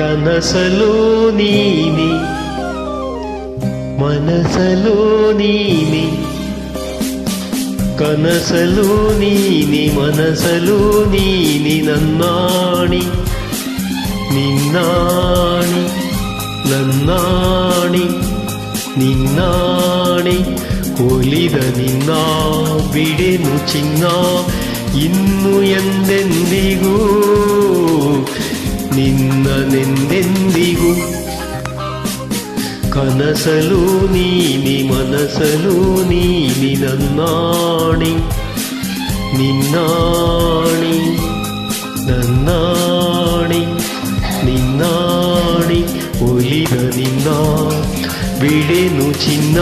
కనసలో నీవి మనసలో నీవి కనసలో నీని మనసలో నీని నన్నాణి నిన్నాణి നന്നാണി നിന്നാണി ഒലിത നിന്നാ വിടുന്നു ചിങ്ങ ഇന്നു എന്തെന്തികൂ നിന്ന ಮನಸಲು നീ ಮನಸಲು നീ നന്നാണി നിന്നാണി നന്നാണി നിന്നാണി ഒലിത നിന്ന വിടുന്നു ചിന്ന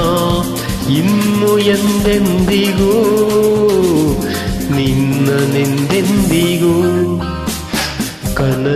ഇന്നു എന്തെന്തികോ നിന്ന നിന്നെന്തികോ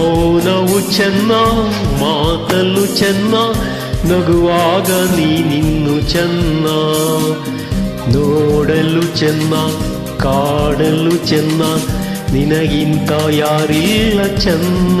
ಮೌನವು ಚೆನ್ನ ಮಾತಲು ಚೆನ್ನ ನಗುವಾಗ ನೀ ನಿನ್ನು ಚೆನ್ನ ನೋಡಲು ಚೆನ್ನ ಕಾಡಲು ಚೆನ್ನ ನಿನಗಿಂತ ಯಾರಿಲ್ಲ ಚೆನ್ನ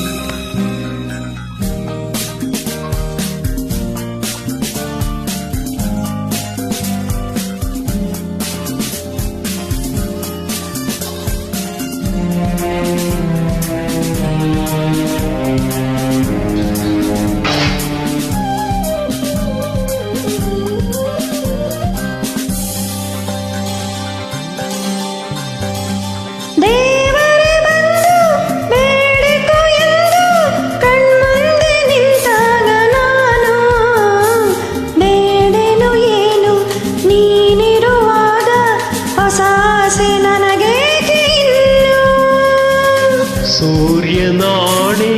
സൂര്യനാണി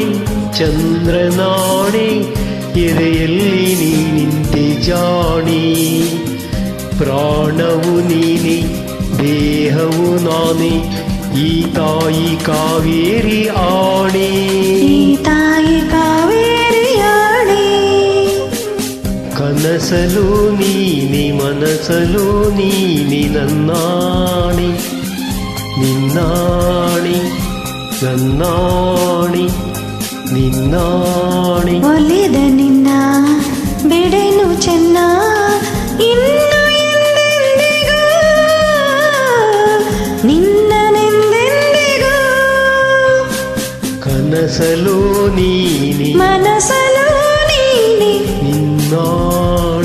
ചന്ദ്രനാണി ചന്ദ്രനാണേ ഇരയല്ലിനി നിന്റെ ജാണി പ്രാണവു നീനി ദേഹവു നാണി ഈ തായി കാവേരി ആണി തായി ആണി കനസലു നീനി മനസലു നീനി നന്നാണി നിന്നാണി ಸನ್ನಾಣಿ ನಿನ್ನಾಣಿ ಒಲಿದ ನಿನ್ನ ಬಿಡೆನು ಚೆನ್ನ ಕನಸಲು ನೀನಿ ಮನಸಲು ನೀನಿ ನಿನ್ನಾಣಿ